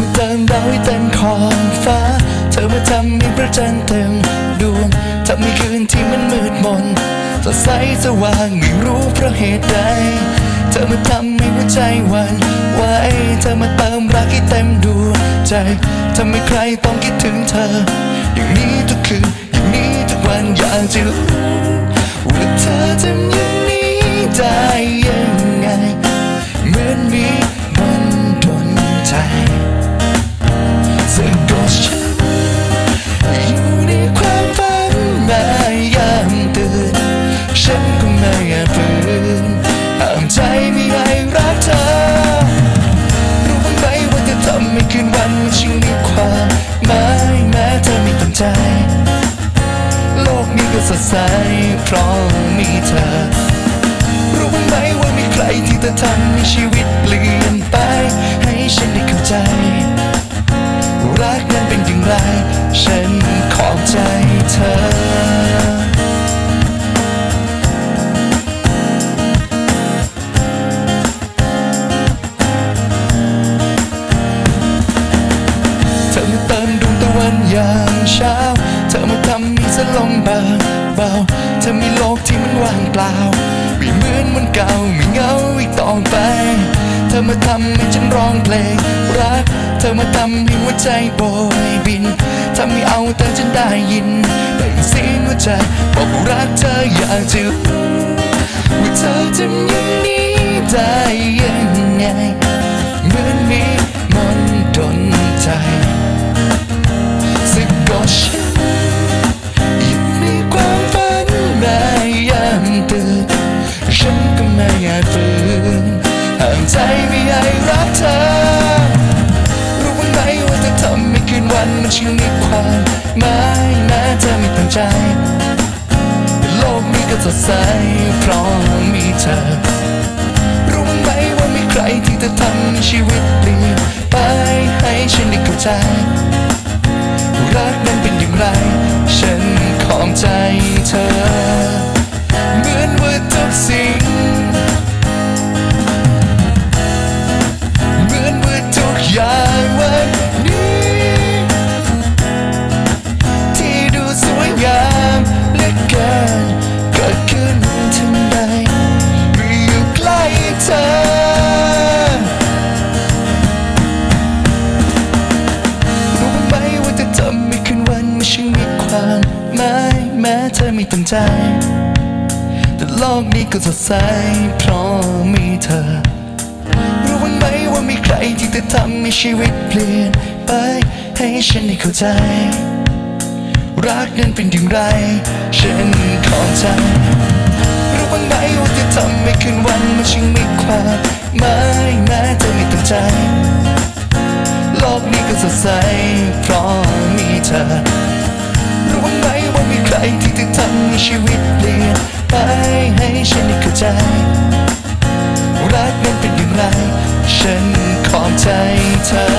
มาเติมดาวให้เต็มขอบฟ้า เธอมาทำให้พระจันเต็มดวงทำให้คืนที่มันมืดมนสดใสสว่างไม่รู้เพราะเหตุใด เธอมาทำให้หัวใจวันไหวเธอมาเติมรักให้เต็มดวงใจทำให้ใครต้องคิดถึงเธอ อย่างนี้ทุกคืนอย่างนี้ทุกวันอยากจะรู้ว่าเธอทำยัง สดใสเพราะมีเธอ รู้บ้างไหมว่ามีใครที่จะทำให้ชีวิตเปลี่ยนไป ให้ฉันได้เข้าใจ รักนั้นเป็นอย่างไร ฉันขอบใจเธอเธอมาเติมดวงตะวันยา เธอมาทำให้ฉันลมบาเบาเธอมีโลกที่มันว่างเปล่าไม่เหมือนมันเก่าไม่เงาอีกต่อไป เธอมาทำให้ฉันร้องเพลงรัก เธอมาทำให้หัวใจโบยบินทำให้เอาแต่ฉันได้ยินแต่เสียงหัวใจบอกรักเธออยากจะว่าเธอทำอย่างนี้ได้ยังไง วันมันช่างมีความหมายแม้เธอไม่ตั้งใจ โลกนี้ก็สดใสเพราะมีเธอ ไม่ตั้งใจ แต่โลกนี้ก็สดใสเพราะมีเธอ รู้บ้างไหมว่ามีใครที่จะทำให้ชีวิตเปลี่ยนไปให้ฉันได้เข้าใจ รักนั้นเป็นอย่างไร ฉันขอบใจรู้บ้างไหมว่าจะทำให้คืนวันมันช่างมีความหมายแม้เธอไม่ตั้งใจ โลกนี้ก็สดใสเพราะมีเธอ มีใครที่จะทำให้ชีวิตเปลี่ยนไปให้ฉันได้เข้าใจ รักนั้นเป็นอย่างไร ฉันขอบใจเธอ